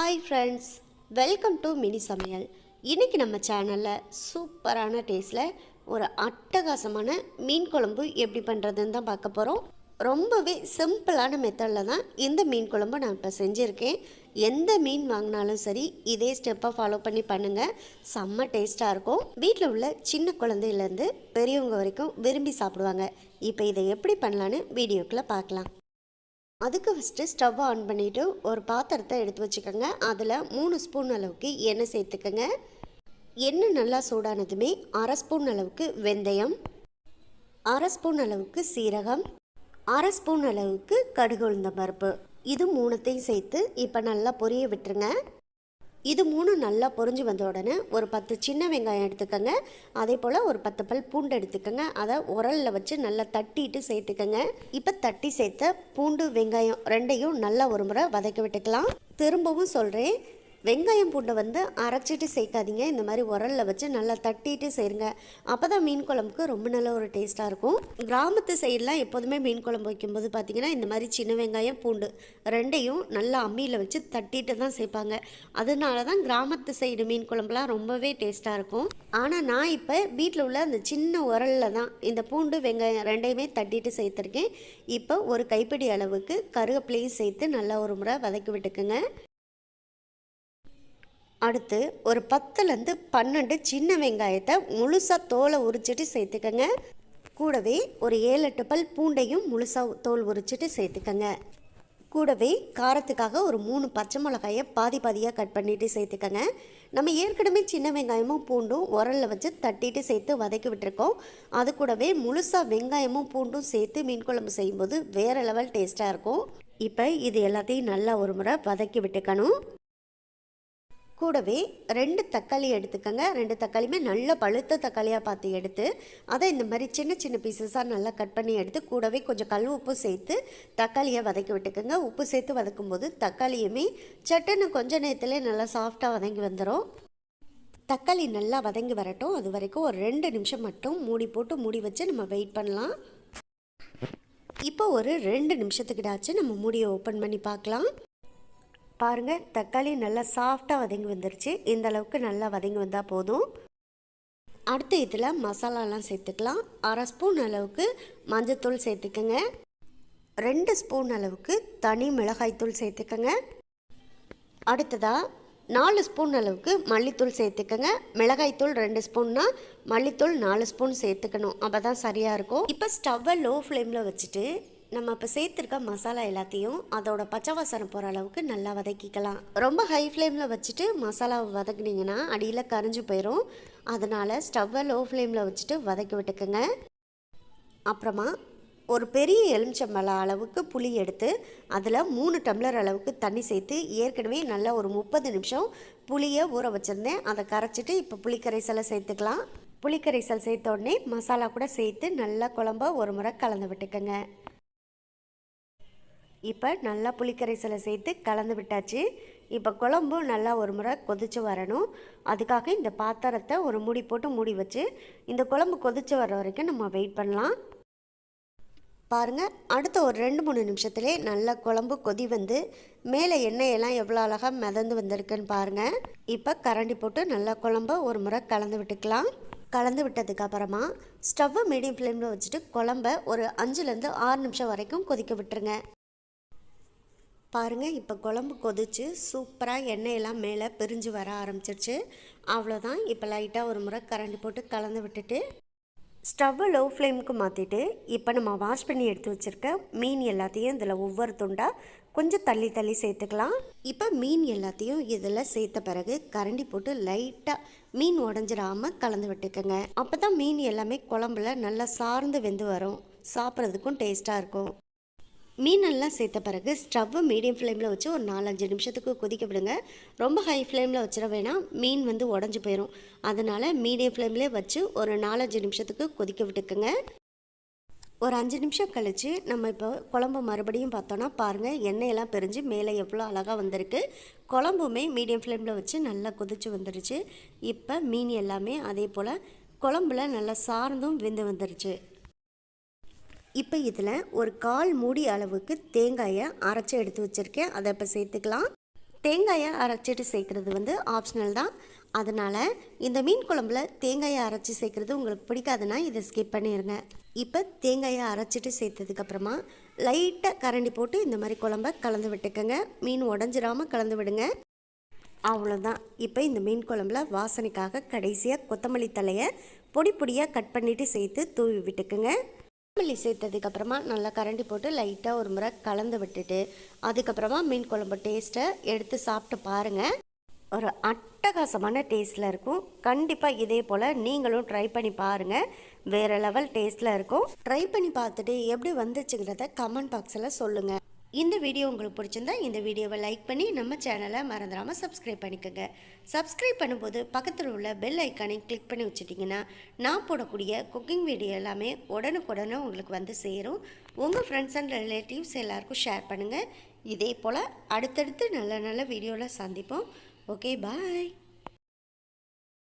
Hi friends welcome to mini சமையல் இன்றைக்கி நம்ம சேனலில் சூப்பரான டேஸ்ட்டில் ஒரு அட்டகாசமான மீன் குழம்பு எப்படி பண்ணுறதுன்னு தான் பார்க்க போகிறோம் ரொம்பவே சிம்பிளான மெத்தடில் தான் இந்த மீன் குழம்பு நான் இப்போ செஞ்சுருக்கேன். எந்த மீன் வாங்கினாலும் சரி இதே ஸ்டெப்பை ஃபாலோ பண்ணி பண்ணுங்கள் செம்ம டேஸ்ட்டாக இருக்கும். வீட்டில் உள்ள சின்ன குழந்தையிலேருந்து பெரியவங்க வரைக்கும் விரும்பி சாப்பிடுவாங்க. இப்போ இதை எப்படி பண்ணலான்னு வீடியோக்குள்ளே பார்க்கலாம். அதுக்கு ஃபஸ்ட்டு ஸ்டவ் ஆன் பண்ணிவிட்டு ஒரு பாத்திரத்தை எடுத்து வச்சுக்கோங்க. அதில் மூணு ஸ்பூன் அளவுக்கு எண்ணெய் சேர்த்துக்கோங்க. எண்ணெய் நல்லா சூடானதுமே அரை ஸ்பூன் அளவுக்கு வெந்தயம் அரை ஸ்பூன் அளவுக்கு சீரகம் அரை ஸ்பூன் அளவுக்கு கடுகு உளுந்த பருப்பு. இது மூணுத்தையும் சேர்த்து இப்போ நல்லா பொரிய விட்டுருங்க. இது மூணும் நல்லா பொரிஞ்சு வந்த உடனே ஒரு பத்து சின்ன வெங்காயம் எடுத்துக்கோங்க. அதே போல் ஒரு பத்து பல் பூண்டு எடுத்துக்கோங்க. அதை உரலில் வச்சு நல்லா தட்டிட்டு சேர்த்துக்கோங்க. இப்போ தட்டி சேர்த்த பூண்டு வெங்காயம் ரெண்டையும் நல்லா ஒரு முறை வதக்கி விட்டுக்கலாம். திரும்பவும் சொல்கிறேன் வெங்காயம் பூண்டை வந்து அரைச்சிட்டு சேர்க்காதீங்க. இந்த மாதிரி உரலில் வச்சு நல்லா தட்டிட்டு செய்யுங்க. அப்போ தான் மீன் குழம்புக்கு ரொம்ப நல்ல ஒரு டேஸ்ட்டாக இருக்கும். கிராமத்து சைடெலாம் எப்போதுமே மீன் குழம்பு வைக்கும்போது பார்த்திங்கன்னா இந்த மாதிரி சின்ன வெங்காயம் பூண்டு ரெண்டையும் நல்லா அம்மியில் வச்சு தட்டிட்டு தான் சேர்ப்பாங்க. அதனால தான் கிராமத்து சைடு மீன் குழம்புலாம் ரொம்பவே டேஸ்ட்டாக இருக்கும். ஆனால் நான் இப்போ வீட்டில் உள்ள அந்த சின்ன உரலில் தான் இந்த பூண்டு வெங்காயம் ரெண்டையுமே தட்டிட்டு சேர்த்துருக்கேன். இப்போ ஒரு கைப்பிடி அளவுக்கு கருவேப்பிலையும் சேர்த்து நல்லா ஒரு முறை வதக்கி விட்டுக்குங்க. அடுத்து ஒரு பத்துலேருந்து பன்னெண்டு சின்ன வெங்காயத்தை முழுசாக தோலை உரிச்சிட்டு சேர்த்துக்கங்க. கூடவே ஒரு ஏழு எட்டு பல் பூண்டையும் முழுசாக தோல் உரிச்சிட்டு சேர்த்துக்கங்க. கூடவே காரத்துக்காக ஒரு மூணு பச்சை மிளகாயை பாதி பாதியாக கட் பண்ணிவிட்டு சேர்த்துக்கங்க. நம்ம ஏற்கனவே சின்ன வெங்காயமும் பூண்டும் உரலில் வச்சு தட்டிட்டு சேர்த்து வதக்கி விட்டுருக்கோம். அது கூடவே முழுசாக வெங்காயமும் பூண்டும் சேர்த்து மீன் குழம்பு செய்யும்போது வேறு லெவல் டேஸ்ட்டாக இருக்கும். இப்போ இது எல்லாத்தையும் நல்லா ஒரு முறை வதக்கி விட்டுக்கணும். கூடவே ரெண்டு தக்காளி எடுத்துக்கோங்க. ரெண்டு தக்காளியுமே நல்ல பழுத்த தக்காளியாக பார்த்து எடுத்து அதை இந்த மாதிரி சின்ன சின்ன பீசஸாக நல்லா கட் பண்ணி எடுத்து கூடவே கொஞ்சம் கல் உப்பு சேர்த்து தக்காளியை வதக்கி விட்டுக்கோங்க. உப்பு சேர்த்து வதக்கும் போது தக்காளியுமே சட்டுன்னு கொஞ்ச நேரத்தில் நல்லா சாஃப்டாக வதங்கி வந்துடும் தக்காளி நல்லா வதங்கி வரட்டும். அது வரைக்கும் ஒரு ரெண்டு நிமிஷம் மட்டும் மூடி போட்டு மூடி வச்சு நம்ம வெயிட் பண்ணலாம். இப்போ ஒரு ரெண்டு நிமிஷத்துக்கிட்டாச்சு நம்ம மூடியை ஓப்பன் பண்ணி பார்க்கலாம். பாருங்கள் தக்காளி நல்லா சாஃப்டாக வதங்கி வந்துருச்சு. இந்த அளவுக்கு நல்லா வதங்கி வந்தால் போதும். அடுத்து இதில் மசாலாலாம் சேர்த்துக்கலாம். அரை ஸ்பூன் அளவுக்கு மஞ்சத்தூள் சேர்த்துக்கோங்க. ரெண்டு ஸ்பூன் அளவுக்கு தனி மிளகாய்த்தூள் சேர்த்துக்கோங்க. அடுத்ததாக நாலு ஸ்பூன் அளவுக்கு மல்லித்தூள் சேர்த்துக்கோங்க. மிளகாய்த்தூள் ரெண்டு ஸ்பூன்னா மல்லித்தூள் நாலு ஸ்பூன் சேர்த்துக்கணும். அப்போ தான் சரியாக இருக்கும். இப்போ ஸ்டவ்வை லோ ஃப்ளேமில் வச்சுட்டு நம்ம இப்போ சேர்த்துருக்க மசாலா எல்லாத்தையும் அதோட பச்சை வாசனை போகிற அளவுக்கு நல்லா வதக்கிக்கலாம். ரொம்ப ஹை ஃப்ளேமில் வச்சுட்டு மசாலாவை வதக்குனீங்கன்னா அடியில் கரைஞ்சி போயிடும் அதனால் ஸ்டவ்வை லோ ஃப்ளேமில் வச்சுட்டு வதக்கி விட்டுக்குங்க. அப்புறமா ஒரு பெரிய எலுமிச்சம்பழம் அளவுக்கு புளி எடுத்து அதில் மூணு டம்ளர் அளவுக்கு தண்ணி சேர்த்து ஏற்கனவே நல்லா ஒரு முப்பது நிமிஷம் புளியை ஊற வச்சுருந்தேன். அதை கரைச்சிட்டு இப்போ புளிக்கரைசலை சேர்த்துக்கலாம். புளிக்கரைசல் சேர்த்த உடனே மசாலா கூட சேர்த்து நல்லா குழம்ப ஒரு முறை கலந்து விட்டுக்கோங்க. இப்போ நல்லா புளிக்கரைசலை சேர்த்து கலந்து விட்டாச்சு. இப்போ குழம்பு நல்லா ஒரு முறை கொதித்து வரணும். அதுக்காக இந்த பாத்திரத்தை ஒரு மூடி போட்டு மூடி வச்சு இந்த குழம்பு கொதித்து வர வரைக்கும் நம்ம வெயிட் பண்ணலாம். பாருங்கள் அடுத்த ஒரு ரெண்டு மூணு நிமிஷத்துலேயே நல்லா குழம்பு கொதி வந்து மேலே எண்ணெயெல்லாம் எவ்வளோ அழகாக மிதந்து வந்திருக்குன்னு பாருங்கள் இப்போ கரண்டி போட்டு நல்லா குழம்ப ஒரு முறை கலந்து விட்டுக்கலாம். கலந்து விட்டதுக்கு அப்புறமா ஸ்டவ்வை மீடியம் ஃப்ளேமில் வச்சுட்டு குழம்ப ஒரு அஞ்சுலேருந்து ஆறு நிமிஷம் வரைக்கும் கொதிக்க விட்டுருங்க. பாருங்கள் இப்போ குழம்பு கொதிச்சு சூப்பராக எண்ணெயெல்லாம் மேலே பிரிஞ்சு வர ஆரம்பிச்சிருச்சு. அவ்வளோதான் இப்போ லைட்டாக ஒரு முறை கரண்டி போட்டு கலந்து விட்டுட்டு ஸ்டவ்வை லோ ஃப்ளேமுக்கு மாற்றிட்டு இப்போ நம்ம வாஷ் பண்ணி எடுத்து வச்சுருக்க மீன் எல்லாத்தையும் இதில் ஒவ்வொரு துண்டாக கொஞ்சம் தள்ளி தள்ளி சேர்த்துக்கலாம். இப்போ மீன் எல்லாத்தையும் இதில் சேர்த்த பிறகு கரண்டி போட்டு லைட்டாக மீன் உடஞ்சிடாமல் கலந்து விட்டுக்கோங்க. அப்போ தான் மீன் எல்லாமே குழம்புல நல்லா சார்ந்து வெந்து வரும். சாப்பிட்றதுக்கும் டேஸ்ட்டாக இருக்கும். மீனெல்லாம் சேர்த்த பிறகு ஸ்டவ்வை மீடியம் ஃப்ளேமில் வச்சு ஒரு நாலஞ்சு நிமிஷத்துக்கு கொதிக்க விடுங்க. ரொம்ப ஹை ஃப்ளேமில் வச்சிட வேணாம். மீன் வந்து உடஞ்சி போயிடும் அதனால் மீடியம் ஃப்ளேம்லேயே வச்சு ஒரு நாலஞ்சு நிமிஷத்துக்கு கொதிக்க விட்டுக்குங்க. ஒரு அஞ்சு நிமிஷம் கழித்து நம்ம இப்போ குழம்பு மறுபடியும் பார்த்தோன்னா பாருங்கள் எண்ணெயெல்லாம் பிரிஞ்சு மேலே எவ்வளோ அழகாக வந்திருக்கு. குழம்புமே மீடியம் ஃப்ளேமில் வச்சு நல்லா கொதிச்சு வந்துருச்சு. இப்போ மீன் எல்லாமே அதே போல் குழம்புல நல்லா சார்ந்தும் விந்து வந்துருச்சு. இப்போ இதில் ஒரு கால் மூடி அளவுக்கு தேங்காயை அரைச்சி எடுத்து வச்சுருக்கேன். அதை இப்போ சேர்த்துக்கலாம். தேங்காயை அரைச்சிட்டு சேர்க்குறது வந்து ஆப்ஷனல் தான். அதனால் இந்த மீன் குழம்புல தேங்காயை அரைச்சி சேர்க்குறது உங்களுக்கு பிடிக்காதுன்னா இதை ஸ்கிப் பண்ணிடுங்க இப்போ தேங்காயை அரைச்சிட்டு சேர்த்ததுக்கப்புறமா லைட்டாக கரண்டி போட்டு இந்த மாதிரி குழம்ப கலந்து விட்டுக்கோங்க. மீன் உடஞ்சிராமல் கலந்து விடுங்க. அவ்வளோதான் இப்போ இந்த மீன் குழம்புல வாசனைக்காக கடைசியாக கொத்தமல்லி தலையை பொடி பொடியாக கட் பண்ணிவிட்டு சேர்த்து தூவி விட்டுக்குங்க. கொத்தமல்லி சேர்த்ததுக்கப்புறமா நல்லா கரண்டி போட்டு லைட்டாக ஒரு முறை கலந்து விட்டுட்டு அதுக்கப்புறமா மீன் குழம்பு டேஸ்ட்டை எடுத்து சாப்பிட்டு பாருங்கள் ஒரு அட்டகாசமான டேஸ்ட்டில் இருக்கும். கண்டிப்பாக இதே போல் நீங்களும் ட்ரை பண்ணி பாருங்கள் வேறு லெவல் டேஸ்ட்டில் இருக்கும். ட்ரை பண்ணி பார்த்துட்டு எப்படி வந்துச்சுங்கிறத கமெண்ட் பாக்ஸில் சொல்லுங்கள் இந்த வீடியோ உங்களுக்கு பிடிச்சிருந்தா இந்த வீடியோவை லைக் பண்ணி நம்ம சேனலை மறந்துடாமல் சப்ஸ்கிரைப் பண்ணிக்கோங்க. சப்ஸ்கிரைப் பண்ணும்போது பக்கத்தில் உள்ள பெல் ஐக்கானை கிளிக் பண்ணி வச்சுட்டிங்கன்னா நான் போடக்கூடிய குக்கிங் வீடியோ எல்லாமே உடனுக்குடனே உங்களுக்கு வந்து சேரும். உங்கள் ஃப்ரெண்ட்ஸ் அண்ட் ரிலேட்டிவ்ஸ் எல்லாருக்கும் ஷேர் பண்ணுங்கள் இதே போல் அடுத்தடுத்து நல்ல நல்ல வீடியோவில் சந்திப்போம். Okay bye